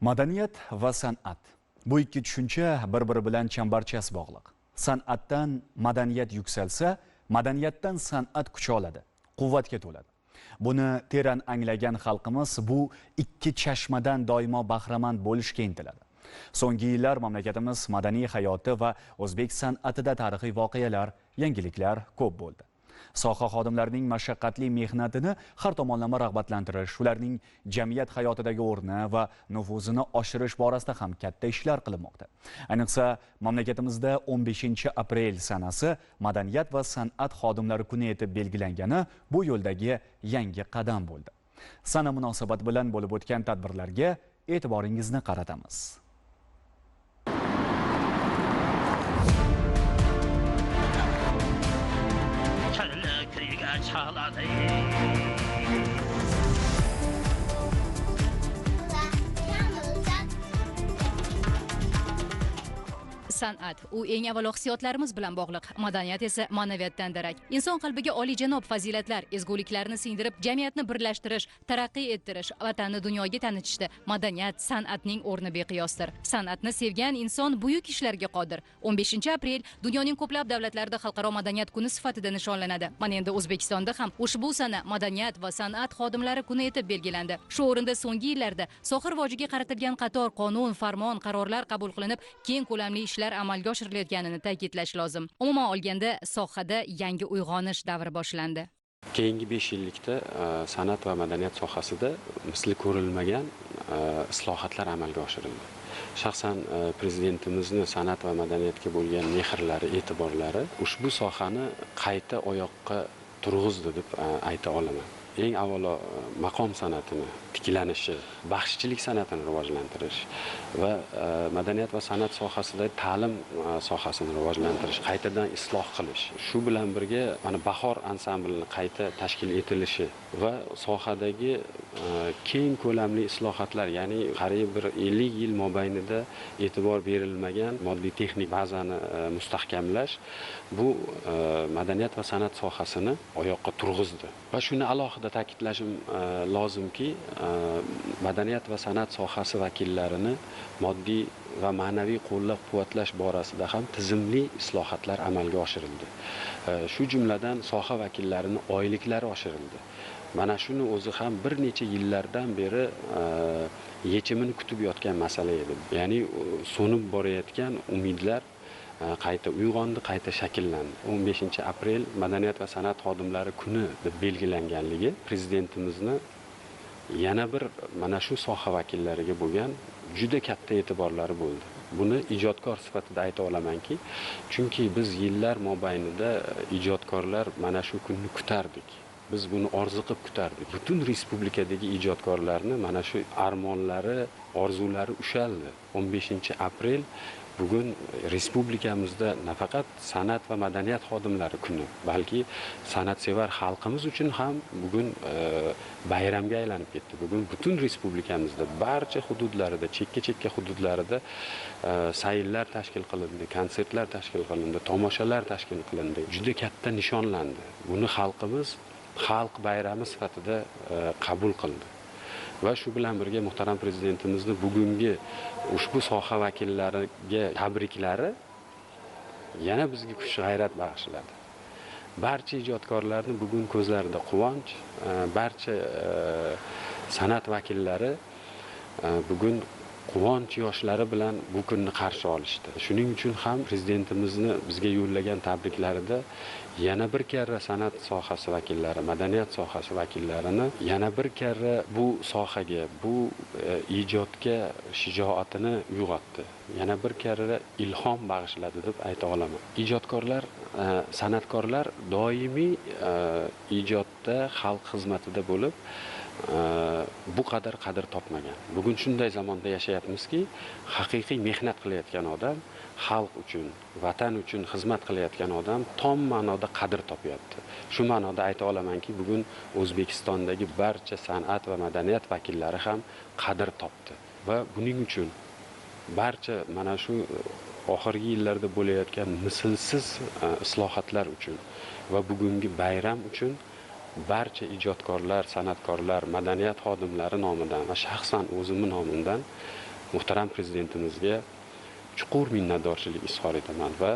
madaniyat va san'at. Bu ikki tushuncha bir biri bilan chambarchas bog'liq. San'atdan madaniyat yuksalsa madaniyatdan san'at kuch oladi quvvatga to'ladi. Buni teran anglagan xalqimiz bu ikki chashmadan doimo bahramand bo'lishga intiladi. So'nggi yillar mamlakatimiz madaniy hayoti va o'zbek san'atida tarixiy voqealar yangiliklar ko'p bo'ldi. Soha xodimlarining mashaqqatli mehnatini har tomonlama rag'batlantirish ularning jamiyat hayotidagi o'rni va nufuzini oshirish borasida ham katta ishlar qilinmoqda. Ayniqsa mamlakatimizda 15 aprel sanasi madaniyat va san'at xodimlari kuni etib belgilangani bu yo'ldagi yangi qadam bo'ldi. Sana munosabati bilan bo'lib o'tgan tadbirlarga e'tiboringizni qaratamiz. eternity. San'at. U eng avvalo hissiyotlarimiz bilan bog'liq. Madaniyat esa ma'naviyatdan darak. Inson qalbiga oliyjanob fazilatlar ezguliklarni singdirib jamiyatni birlashtirish taraqqiy ettirish vatanni dunyoga tanitishda madaniyat san'atning o'rni beqiyosdir. San'atni sevgan inson buyuk ishlarga qodir. 15 aprel dunyoning ko'plab davlatlarida xalqaro madaniyat kuni sifatida nishonlanadi. Mana endi o'zbekistonda ham ushbu sana madaniyat va san'at xodimlari kuni etib belgilandi. Shu o'rinda so'nggi yillarda soha rivojiga qaratilgan qator qonun farmon qarorlar qabul qilinib keng ko'lamli ishlar ishlar amalga oshirilayotganini ta'kidlash lozim. Umuman olganda sohada yangi uyg'onish davri boshlandi. Keyingi besh yillikda e, san'at va madaniyat sohasida misli ko'rilmagan e, islohotlar amalga oshirildi. Shaxsan e, prezidentimizni san'at va madaniyatga bo'lgan mehrlari e'tiborlari ushbu sohani qayta oyoqqa turg'izdi deb ayta olaman. Eng avvalo e, maqom san'atini tiklanishi baxshichilik san'atini rivojlantirish va e, madaniyat va san'at sohasida ta'lim e, sohasini rivojlantirish qaytadan isloh qilish shu bilan birga mana bahor ansamblini qayta tashkil etilishi va sohadagi keng ko'lamli islohotlar ya'ni qariyb bir ellik yil mobaynida e'tibor berilmagan moddiy texnik bazani mustahkamlash bu madaniyat va san'at sohasini oyoqqa turg'izdi. Va shuni alohida ta'kidlashim e, lozimki e, madaniyat va san'at sohasi vakillarini moddiy va ma'naviy qo'llab quvvatlash borasida ham tizimli islohotlar amalga oshirildi. E, shu jumladan soha vakillarini oyliklari oshirildi. Mana shuni o'zi ham bir necha yillardan beri yechimini kutib yotgan masala edi. Ya'ni so'nib borayotgan umidlar Э, qayta uyg'ondi qayta shakllandi. 15 aprel madaniyat va san'at xodimlari kuni deb belgilanganligi prezidentimizni yana bir mana shu soha vakillariga bo'lgan juda katta e'tiborlari bo'ldi. Buni ijodkor sifatida ayta olamanki chunki biz yillar mobaynida e, ijodkorlar mana shu kunni kutardik. Biz buni orziqib kutardik. Butun respublikadagi ijodkorlarni mana shu armonlari orzulari ushaldi. 15 aprel bugun respublikamizda nafaqat san'at va madaniyat xodimlari kuni balki san'atsevar xalqimiz uchun ham bugun e, bayramga aylanib ketdi. Bugun butun respublikamizda barcha hududlarida chekka chekka hududlarida e, sayllar tashkil qilindi konsertlar tashkil qilindi tomoshalar tashkil qilindi. Juda katta nishonlandi. Buni xalqimiz xalq bayrami sifatida e, qabul qildi. Va shu bilan birga muhtaram prezidentimizni bugungi ushbu soha vakillariga tabriklari yana bizga kuch g'ayrat bag'ishladi. Barcha ijodkorlarni bugun ko'zlarida quvonch e, barcha e, san'at vakillari e, bugun quvonch yoshlari bilan bu kunni qarshi olishdi. Shuning uchun ham prezidentimizni bizga yo'llagan tabriklarida yana bir karra san'at sohasi vakillari madaniyat sohasi vakillarini yana bir karra bu sohaga bu e, ijodga shijoatini uyg'otdi. Yana bir karra ilhom bag'ishladi deb ayta olaman. Ijodkorlar e, san'atkorlar doimiy e, ijodda xalq xizmatida bo'lib bu qadar qadr topmagan. Bugun shunday zamonda yashayapmizki haqiqiy mehnat qilayotgan odam xalq uchun vatan uchun xizmat qilayotgan odam tom ma'noda qadr topyapti. Shu ma'noda ayta olamanki bugun o'zbekistondagi barcha san'at va madaniyat vakillari ham qadr topdi. Va buning uchun barcha mana shu oxirgi yillarda bo'layotgan mislsiz islohotlar uchun va bugungi bayram uchun barcha ijodkorlar san'atkorlar madaniyat xodimlari nomidan va shaxsan o'zimni nomimdan muhtaram prezidentimizga chuqur minnatdorchilik izhor etaman va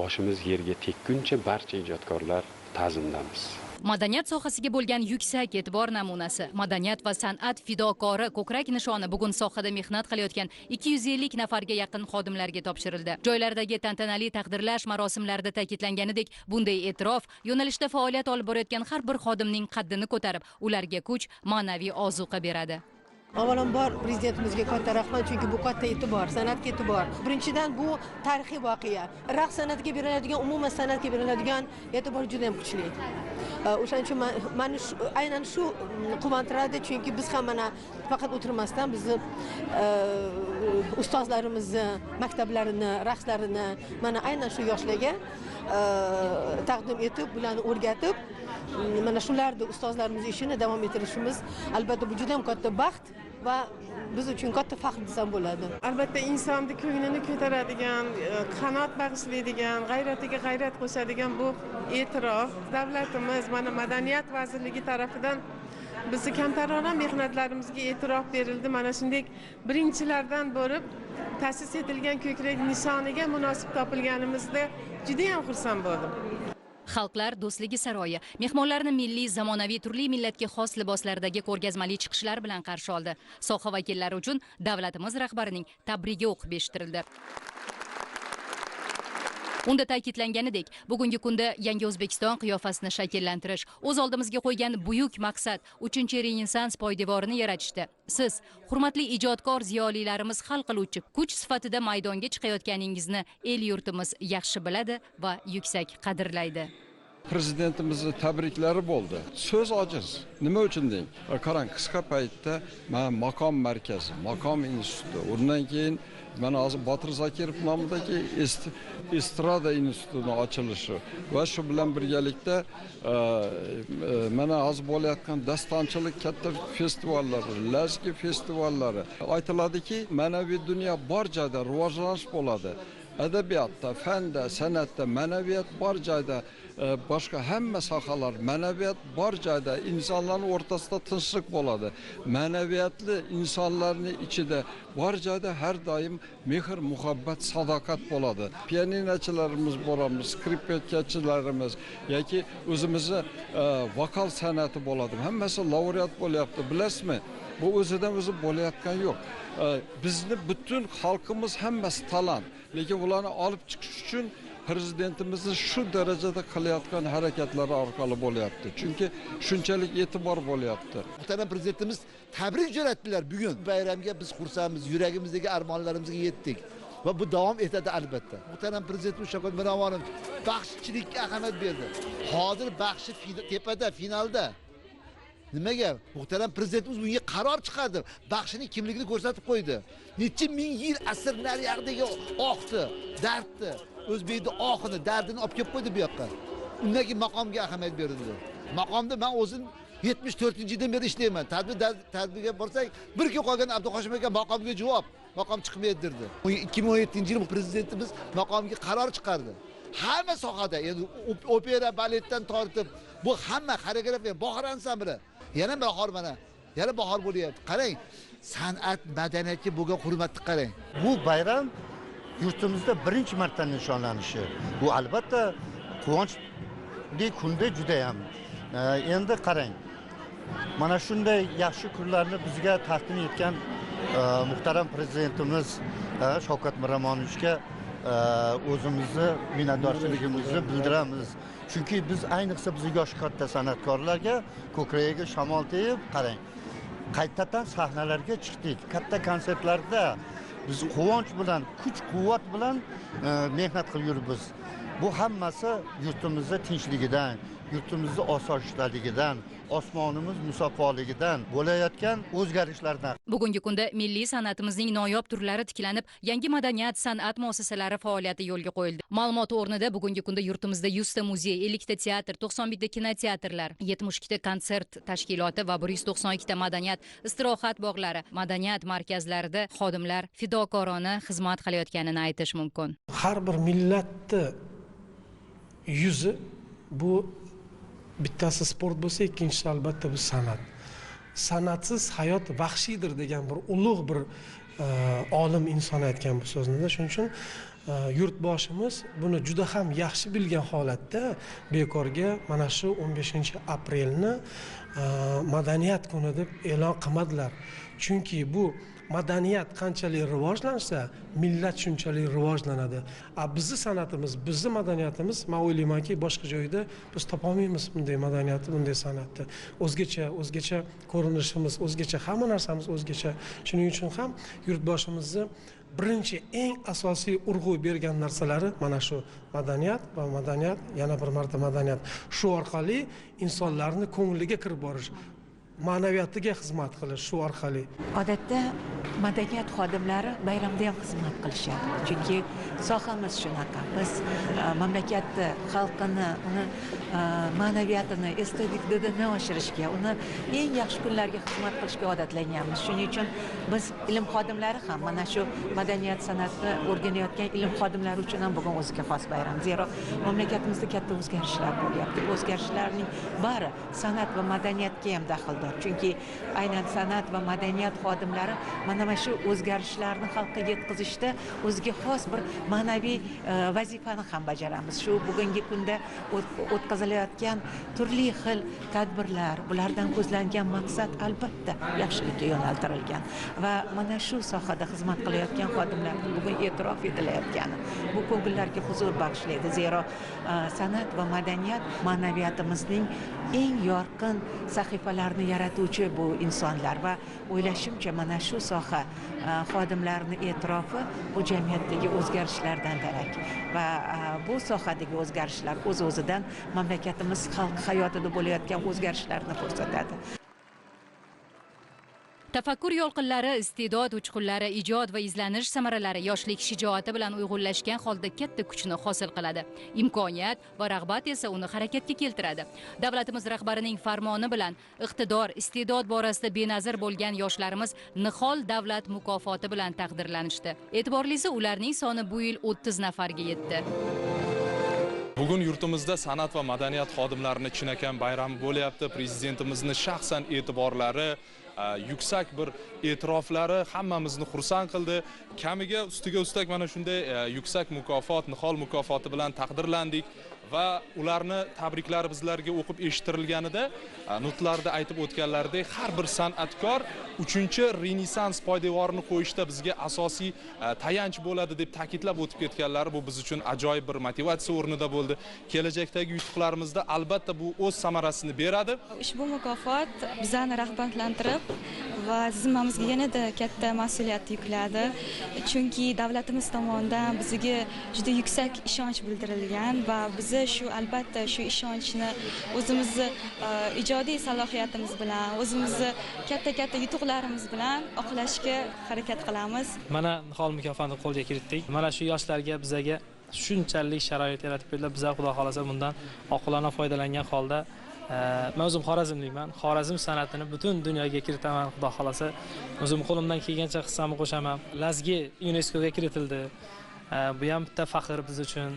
boshimiz yerga tekkuncha barcha ijodkorlar ta'zimdamiz. Madaniyat sohasiga bo'lgan yuksak e'tibor namunasi. Madaniyat va san'at fidokori ko'krak nishoni bugun sohada mehnat qilayotgan 250 nafarga yaqin xodimlarga topshirildi. Joylardagi tantanali taqdirlash marosimlarida ta'kidlanganidek bunday e'tirof yo'nalishda faoliyat olib borayotgan har bir xodimning qaddini ko'tarib ularga kuch ma'naviy ozuqa beradi. Avvalambor prezidentimizga katta rahmat chunki bu katta e'tibor san'atga e'tibor. Birinchidan bu tarixiy voqea. Raqs san'atiga beriladigan umuman san'atga beriladigan e'tibor juda yam kuchli o'shaning uchun mani shu- aynan shu mm, quvontiradi chunki biz ham mana faqat o'tirmasdan bizni ustozlarimizni maktablarini raqslarini mana aynan shu yoshlarga taqdim etib ularni o'rgatib mm, mana shularni ustozlarimiz ishini davom ettirishimiz albatta bu juda yam katta baxt. Va biz uchun katta faxr desam bo'ladi. Albatta insonni ko'nglini ko'taradigan e, qanot bag'ishlaydigan g'ayratiga g'ayrat qo'shadigan bu e'tirof davlatimiz mana madaniyat vazirligi tarafidan bizni kamtarona mehnatlarimizga e'tirof berildi. Mana shunday birinchilardan bo'lib ta'sis etilgan ko'krak nishoniga munosib topilganimizda judayam xursand bo'ldim. Xalqlar do'stligi saroyi. Mehmonlarni milliy zamonaviy turli millatga xos liboslardagi ko'rgazmali chiqishlar bilan qarshi oldi. Soha vakillari uchun davlatimiz rahbarining tabrigi o'qib eshittirildi. Unda ta'kidlanganidek bugungi kunda yangi o'zbekiston qiyofasini shakllantirish o'z oldimizga qo'ygan buyuk maqsad uchinchi renessans poydevorini yaratishdi. Siz hurmatli ijodkor ziyolilarimiz hal qiluvchi kuch sifatida maydonga chiqayotganingizni el yurtimiz yaxshi biladi va yuksak qadrlaydi. Prezidentimizni tabriklari bo'ldi. So'z ojiz. Nima uchun deng? Qarang qisqa paytda mana maqom markazi maqom instituti undan keyin mana hozir botir zokirov nomidagi est- estrada institutini ochilishi va shu bilan birgalikda e, e, mana hozir bo'layotgan dastonchilik katta festivallari lazgi festivallari aytiladiki ma'naviy dunyo bor joyda rivojlanish bo'ladi adabiyotda fanda san'atda ma'naviyat bor joyda boshqa hamma sohalar ma'naviyat bor joyda insonlarni o'rtasida tinchlik bo'ladi. Ma'naviyatli insonlarni ichida bor joyda har doim mehr muhabbat sadoqat bo'ladi. Pianinochilarimiz bo'lamiz skripkachilarimiz yoki o'zimizni e, vokal san'ati bo'ladi. Hammasi laureat bo'lyapti bilasizmi? Bu o'zidan o'zi bo'layotgan yo'q. E, bizni butun xalqimiz hammasi talant lekin ularni olib chiqish uchun prezidentimizni shu darajada qilayotgan harakatlari orqali bo'lyapti. Chunki shunchalik e'tibor bo'lyapti. Muhtaram prezidentimiz tabrik jo'natdilar bugun. Bayramga biz xursandmiz yuragimizdagi armonlarimizga yetdik va bu davom etadi albatta. Muhtaram prezidentimiz shavkat miromonov baxshichilikka ahamiyat berdi. Hozir baxshi tepada finalda. Nimaga? Muhtaram prezidentimiz bunga qaror chiqardi. Baxshining kimligini ko'rsatib qo'ydi. Necha ming yil asr nariyog'idagi oqni dardni o'zbekni ohini dardini olib kelib qo'ydi bu yoqqa. Undan keyin maqomga ahamiyat berildi. Maqomda man o'zim yetmish to'rtinchi yildan beri ishlayman. Tadbir tadbirga borsak bir kun qolgan abduhoshim aka maqomga javob maqom chiqmaydi derdi ikki ming o'n yettinchi yil prezidentimiz maqomga qaror chiqardi. Hamma sohada endi opera baletdan tortib bu hamma xoreografiya bahor ansambli yana bahor mana yana bahor bo'lyapti. Qarang san'at madaniyatga bo'lgan hurmatni qarang. Bu bayram yurtimizda birinchi marta nishonlanishi. Bu albatta quvonchli kunda judayam. Endi qarang mana shunday yaxshi kunlarni bizga taqdim etgan e, muhtaram prezidentimiz e, shavkat miromonovichga e, o'zimizni minnatdorchiligimizni bildiramiz. Chunki biz ayniqsa biz yosh katta san'atkorlarga ko'kragiga shamol tegib qarang qaytadan sahnalarga chiqdik. Katta konsertlarda biz quvonch bilan kuch quvvat bilan e, mehnat qilib yuribmiz. Bu hammasi yurtimizni tinchligidan yurtimizni osoyishtaligidan osmonimiz musaffoligidan bo'layotgan o'zgarishlardan. Bugungi kunda milliy san'atimizning noyob turlari tiklanib yangi madaniyat san'at muassasalari faoliyati yo'lga qo'yildi. Ma'lumot o'rnida bugungi kunda yurtimizda yuzta muzey ellikta teatr to'qson bitta kinoteatrlar yetmish ikkita konsert tashkiloti va bir yuz to'qson ikkita madaniyat istirohat bog'lari. Madaniyat markazlarida xodimlar fidokorona xizmat qilayotganini aytish mumkin. Har bir millatni yuzi bu bittasi sport bo'lsa ikkinchisi albatta bu san'at. Sanatsiz hayot vahshiydir degan bir ulug' bir e, olim inson aytgan bu so'znida shuning uchun e, yurtboshimiz buni juda ham yaxshi bilgan holatda bekorga mana shu 15 aprelni e, madaniyat kuni deb e'lon qilmadilar. Chunki bu madaniyat qanchalik rivojlansa millat shunchalik rivojlanadi. A bizni san'atimiz bizni madaniyatimiz man o'ylaymanki boshqa joyda biz topolmaymiz bunday madaniyatni bunday san'atni. O'zgacha o'zgacha ko'rinishimiz o'zgacha hamma narsamiz o'zgacha. Shuning uchun ham yurtboshimizni birinchi eng asosiy urg'u bergan narsalari mana shu madaniyat va madaniyat yana bir marta madaniyat. Shu orqali insonlarni ko'ngliga kirib borish ma'naviyatiga xizmat qilish shu orqali. Odatda madaniyat xodimlari bayramda ham xizmat qilishadi. Chunki sohamiz shunaqa. Biz e, mamlakatni xalqini uni e, ma'naviyatini estetik didini oshirishga uni eng yaxshi kunlarga xizmat qilishga odatlanganmiz. Shuning uchun biz ilm xodimlari ham mana shu madaniyat san'atni o'rganayotgan ilm xodimlari uchun ham bugun o'ziga xos bayram. Zero mamlakatimizda katta o'zgarishlar bo'lyapti. O'zgarishlarning bari san'at va madaniyatga ham daxldor. Chunki aynan san'at va madaniyat xodimlari mana mana shu o'zgarishlarni xalqqa yetkazishda o'ziga xos bir ma'naviy e, vazifani ham bajaramiz. Shu bugungi kunda o'tkazilayotgan turli xil tadbirlar bulardan ko'zlangan maqsad albatta yaxshilikka yo'naltirilgan va mana shu sohada xizmat qilayotgan xodimlarni bugun e'tirof etilayotgani bu ko'ngillarga huzur bag'ishlaydi. Zero e, san'at va madaniyat ma'naviyatimizning eng yorqin sahifalarini yaratuvchi bu insonlar va o'ylashimcha mana shu soha soha e, xodimlarini e'tirofi bu jamiyatdagi o'zgarishlardan darak. Va e, bu sohadagi o'zgarishlar o'z o'zidan mamlakatimiz xalq hayotida bo'layotgan o'zgarishlarni ko'rsatadi. Tafakkur yolqinlari iste'dod uchqunlari ijod va izlanish samaralari yoshlik shijoati bilan uyg'unlashgan holda katta kuchni hosil qiladi. Imkoniyat va rag'bat esa uni harakatga keltiradi. Davlatimiz rahbarining farmoni bilan iqtidor iste'dod borasida benazir bo'lgan yoshlarimiz nihol davlat mukofoti bilan taqdirlanishdi. E'tiborlisi ularning soni bu yil 30 nafarga yetdi. Bugun yurtimizda san'at va madaniyat xodimlarini chinakam bayrami bo'lyapti. Prezidentimizni shaxsan e'tiborlari Э, yuksak bir e'tiroflari hammamizni xursand qildi. Kamiga ustiga ustak mana shunday e, yuksak mukofot nihol mukofoti bilan taqdirlandik. Va ularni tabriklari bizlarga o'qib eshittirilganida nutlarda aytib o'tganlaridek har bir san'atkor uchinchi renessans poydevorini qo'yishda bizga asosiy tayanch bo'ladi deb ta'kidlab o'tib ketganlari bu biz uchun ajoyib bir motivatsiya o'rnida bo'ldi. Kelajakdagi yutuqlarimizda albatta bu o'z samarasini beradi. Ushbu mukofot bizani rag'batlantirib va zimmamizga yanada katta mas'uliyat yukladi. Chunki davlatimiz tomonidan bizga juda yuksak ishonch bildirilgan va biza shu albatta shu ishonchni o'zimizni e, ijodiy salohiyatimiz bilan o'zimizni katta katta yutuqlarimiz bilan oqlashga harakat qilamiz. Mana nihol mukofotini qo'lga kiritdik. Mana shu yoshlarga bizaga shunchalik sharoit yaratib berdilar. Bizlar xudo xohlasa bundan oqilona foydalangan holda man o'zim xorazmlikman xorazm san'atini butun dunyoga kiritaman xudo xohlasa o'zim qo'limdan kelgancha hissamni qo'shaman lazgi yuneskoga kiritildi bu ham bitta faxr biz uchun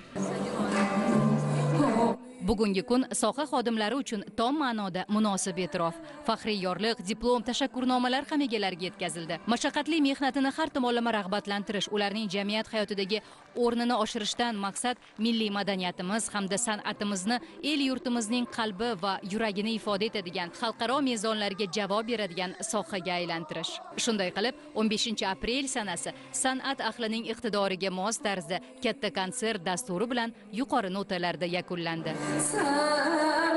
bugungi kun soha xodimlari uchun tom ma'noda munosib e'tirof. Faxriy yorliq diplom tashakkurnomalar ham egalariga yetkazildi. Mashaqqatli mehnatini har tomonlama rag'batlantirish ularning jamiyat hayotidagi o'rnini oshirishdan maqsad milliy madaniyatimiz hamda san'atimizni el yurtimizning qalbi va yuragini ifoda etadigan xalqaro mezonlarga javob beradigan sohaga aylantirish. Shunday qilib 15 aprel sanasi san'at ahlining iqtidoriga mos tarzda katta konsert dasturi bilan yuqori notalarda yakunlandi. 曾。